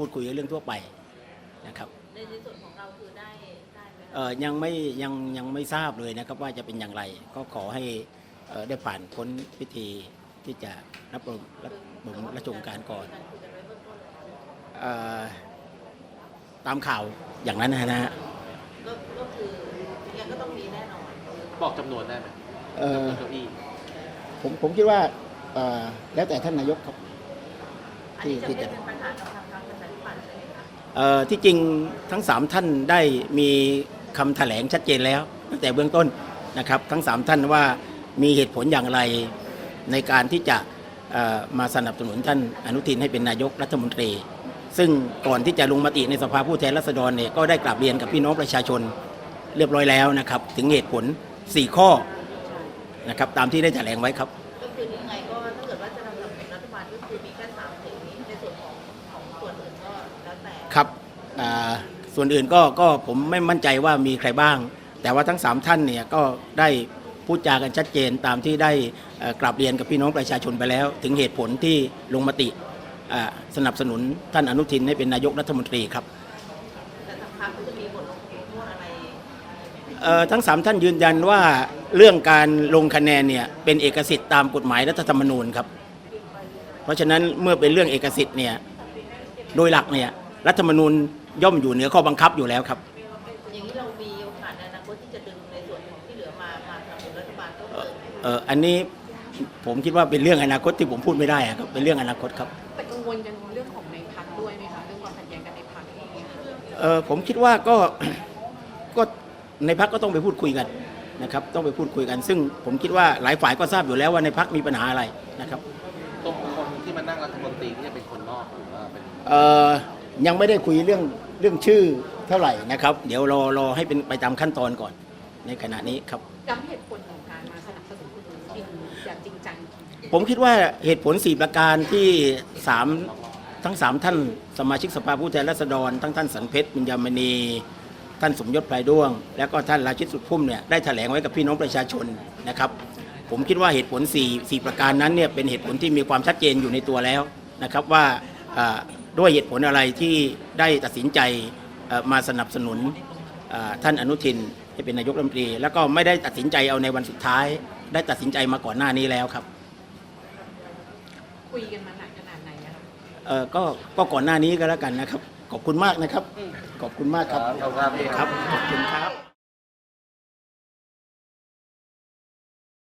พูดคุยเรื่องทั่วไปนะครับในในส่วนของเราคือได้ได้ไหมคะเอ่อยังไม่ยังยังไม่ทราบเลยนะครับว่าจะเป็นอย่างไร ก็ขอให้เอ่อได้ผ่านพ้นพิธีที่จะรับรมรับบรมราชโองการก่อนการคุยกันไว้เบื้องต้นแล้วเอ่อตามข่าวอย่างนั้นนะฮะก็ก็คือยังก็ต้องมีแน่นอนบอกจำนวนได้ไหมเอ่อจำนวนเก้าอี้ผมผมคิดว่าเอ่อแล้วแต่ท่านนายกครับ อันนี้จะที่ไม่จะ เป็นปัญหากับทางพรร ที่จริงทั้งสามท่านได้มีคำแถลงชัดเจนแล้วตั้งแต่เบื้องต้นนะครับ ทั้งสามท่านว่ามีเหตุผลอย่างไรในการที่จะมาสนับสนุนท่านอนุทินให้เป็นนายกรัฐมนตรี ซึ่งก่อนที่จะลงมติในสภาผู้แทนราษฎรเนี่ยก็ได้กราบเรียนกับพี่น้องประชาชนเรียบร้อยแล้วนะครับ ถึงเหตุผล 4 ข้อนะครับตามที่ได้แถลงไว้ครับก็คือยังไงก็ถ้าเกิดว่าจะนำสนับสนุนรัฐบาลก็คือมีแค่สาม ส่วนอื่นก็ก็ผมไม่มั่นใจว่ามีใครบ้าง แต่ว่าทั้ง 3 ท่านเนี่ยก็ได้พูดจากันชัดเจนตามที่ได้กราบเรียนกับพี่น้องประชาชนไปแล้ว ถึงเหตุผลที่ลงมติสนับสนุนท่านอนุทินให้เป็นนายกรัฐมนตรีครับแต่ทางพรรคก็จะมีบทลงโทษอะไรเอ่อทั้ง 3 ท่านยืนยันว่าเรื่องการลงคะแนนเนี่ยเป็นเอกสิทธิ์ตามกฎหมายรัฐธรรมนูญครับ เพราะฉะนั้นเมื่อเป็นเรื่องเอกสิทธิ์เนี่ยโดยหลักเนี่ยรัฐธรรมนูญ ย่อมอยู่เหนือข้อบังคับอยู่แล้วครับ อย่างนี้เรามีโอกาสในอนาคตที่จะดึงในส่วนของที่เหลือมามาสนับสนุนรัฐบาลก็เกิดเอ่ออันนี้ผมคิดว่าเป็นเรื่องอนาคตที่ผมพูดไม่ได้อะครับเป็นเรื่องอนาคตครับ แต่กังวลกันเรื่องของในพักด้วยไหมคะเรื่องความขัดแย้งกันในพักเองอะค่ะเออผมคิดว่าก็ ก็ในพักก็ต้องไปพูดคุยกันนะครับ ต้องไปพูดคุยกัน ซึ่งผมคิดว่าหลายฝ่ายก็ทราบอยู่แล้วว่าในพักมีปัญหาอะไรนะครับตรงคนที่มานั่งรัฐมนตรีที่จะเป็นคนนอกหรือว่าเป็น เอ่อยังไม่ได้คุยเรื่อง เรื่องชื่อเท่าไหร่นะครับ เดี๋ยวรอรอให้เป็นไปตามขั้นตอนก่อนในขณะนี้ครับย้ำเหตุผลของการมาสนับสนุนคุณอนุทินอย่างจริงจัง ผมคิดว่าเหตุผล4ประการที่3ทั้ง3ท่านสมาชิกสภาผู้แทนราษฎร ทั้งท่านสันเพชรบุญยามณีท่านสมยศไพรด้วง แล้วก็ท่านราชิตสุดพุ่มเนี่ยได้แถลงไว้กับพี่น้องประชาชนนะครับ ผมคิดว่าเหตุผล4 4ประการนั้นเนี่ยเป็นเหตุผลที่มีความชัดเจนอยู่ในตัวแล้วนะครับว่าอ่า ด้วยเหตุผลอะไรที่ได้ตัดสินใจเอ่อมาสนับสนุนอ่าท่านอนุทินให้เป็นนายกรัฐมนตรี แล้วก็ไม่ได้ตัดสินใจเอาในวันสุดท้าย ได้ตัดสินใจมาก่อนหน้านี้แล้วครับ คุยกันมาหนักขนาดไหนอะคะเออก็ก็ก่อนหน้านี้ก็แล้วกันนะครับ ขอบคุณมากนะครับ ขอบคุณมากครับขอบคุณครับพี่ครับขอบคุณครับ